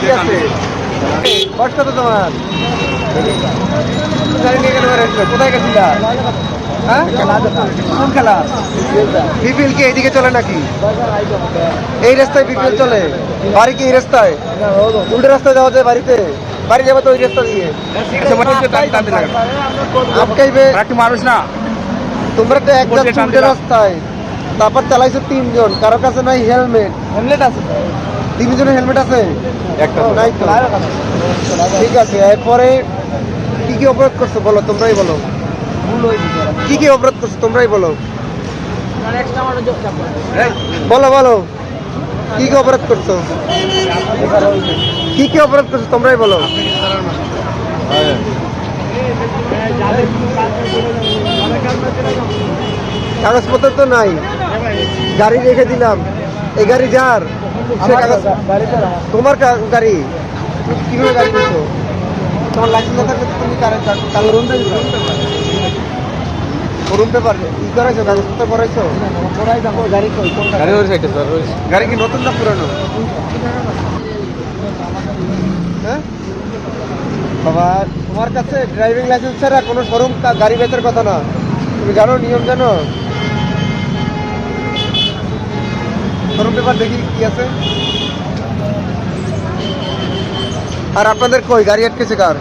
ঠিক আছে? কষ্ট তো তোমার। গাড়ি নিয়ে গেলে বেরোচ্ছো। কোথায় গেছিলা? হ্যাঁ? কোন খেলা? বিপিএল কি এইদিকে চলে নাকি? এই রাস্তায় বিপিএল চলে? বাড়ি কি এই রাস্তায়? উল্টো রাস্তায় যাওয়া যায় বাড়িতে? বাড়ি যাব তো ওই রাস্তা দিয়ে। আটকাইবে একটু মানুষ না। তোমরা তো দিলাম। রাস্তায়। তারপর চালাইছো তিনজন কারও কাছে নাই হেলমেট। হেলমেট আছে তিনজনের হেলমেট আছে? একটা নাই তো। ঠিক আছে এরপরে কি কি অপরাধ করছ বলো তোমরাই বলো। কি কি অপরাধ করছ তোমরাই বলো। বলো বলো। কি কি অপরাধ করছ? কি কি অপরাধ করছ তোমরাই বলো। কাগজপত্র তো নাই। গাড়ি রেখে দিলাম। এই গাড়ি যার তোমার গাড়ি? কীভাবে গাড়ি করছ তোমার লাইসেন্স না থাকলে তুমি কালো রুম রুম পেপার কি করাইছো? কাগজপত্র করাইছো গাড়ি কই? গাড়ি ওই সাইডে স্যার গাড়ি কি নতুন না পুরানো? হ্যাঁ? বাবা তোমার কাছে ড্রাইভিং লাইসেন্স ছাড়া কোনো শোরুম গাড়ি বেচার কথা না। তুমি জানো নিয়ম জানো? শোরুম পেপার দেখি কি আছে আর আপনাদের কই গাড়ি আটকেছে কার